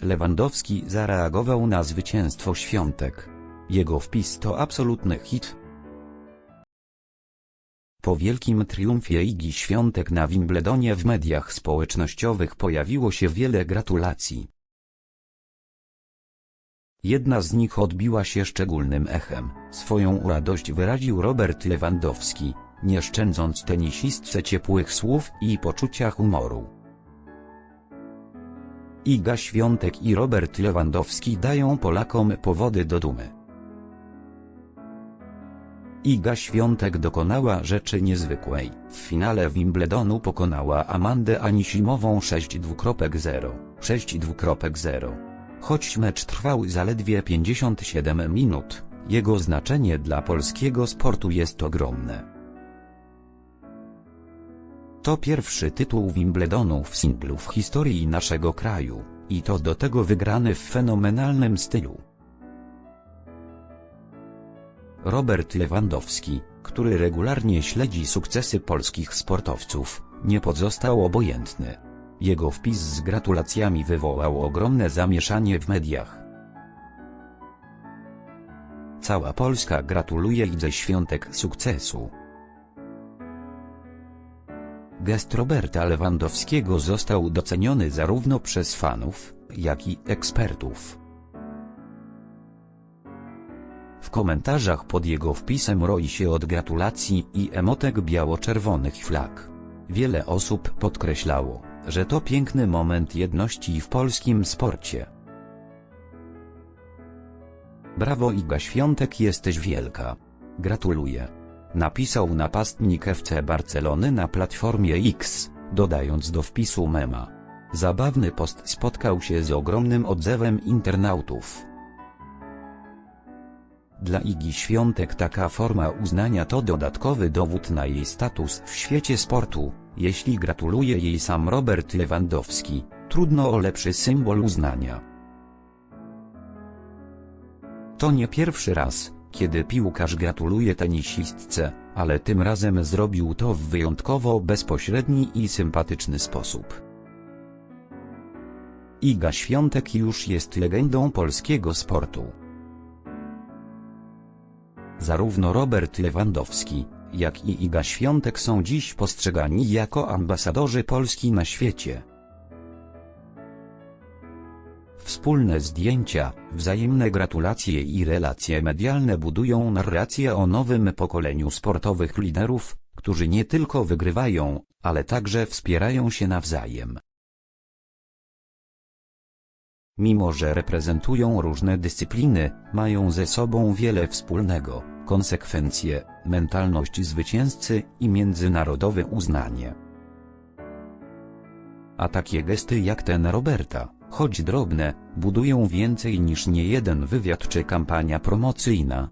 Lewandowski zareagował na zwycięstwo Świątek. Jego wpis to absolutny hit. Po wielkim triumfie Igi Świątek na Wimbledonie w mediach społecznościowych pojawiło się wiele gratulacji. Jedna z nich odbiła się szczególnym echem. Swoją radość wyraził Robert Lewandowski, nie szczędząc tenisistce ciepłych słów i poczucia humoru. Iga Świątek i Robert Lewandowski dają Polakom powody do dumy. Iga Świątek dokonała rzeczy niezwykłej. W finale Wimbledonu pokonała Amandę Anisimową 6-2.0, 6-2.0. Choć mecz trwał zaledwie 57 minut, jego znaczenie dla polskiego sportu jest ogromne. To pierwszy tytuł Wimbledonu w singlu w historii naszego kraju, i to do tego wygrany w fenomenalnym stylu. Robert Lewandowski, który regularnie śledzi sukcesy polskich sportowców, nie pozostał obojętny. Jego wpis z gratulacjami wywołał ogromne zamieszanie w mediach. Cała Polska gratuluje Idze Świątek sukcesu. Gest Roberta Lewandowskiego został doceniony zarówno przez fanów, jak i ekspertów. W komentarzach pod jego wpisem roi się od gratulacji i emotek biało-czerwonych flag. Wiele osób podkreślało, że to piękny moment jedności w polskim sporcie. Brawo Iga Świątek jesteś wielka. Gratuluję. Napisał napastnik FC Barcelony na platformie X, dodając do wpisu mema. Zabawny post spotkał się z ogromnym odzewem internautów. Dla Igi Świątek taka forma uznania to dodatkowy dowód na jej status w świecie sportu, jeśli gratuluje jej sam Robert Lewandowski, trudno o lepszy symbol uznania. To nie pierwszy raz, kiedy piłkarz gratuluje tenisistce, ale tym razem zrobił to w wyjątkowo bezpośredni i sympatyczny sposób. Iga Świątek już jest legendą polskiego sportu. Zarówno Robert Lewandowski, jak i Iga Świątek są dziś postrzegani jako ambasadorzy Polski na świecie. Wspólne zdjęcia, wzajemne gratulacje i relacje medialne budują narrację o nowym pokoleniu sportowych liderów, którzy nie tylko wygrywają, ale także wspierają się nawzajem. Mimo że reprezentują różne dyscypliny, mają ze sobą wiele wspólnego, konsekwencje, mentalność zwycięzcy i międzynarodowe uznanie. A takie gesty jak ten Roberta, choć drobne, budują więcej niż niejeden wywiad czy kampania promocyjna.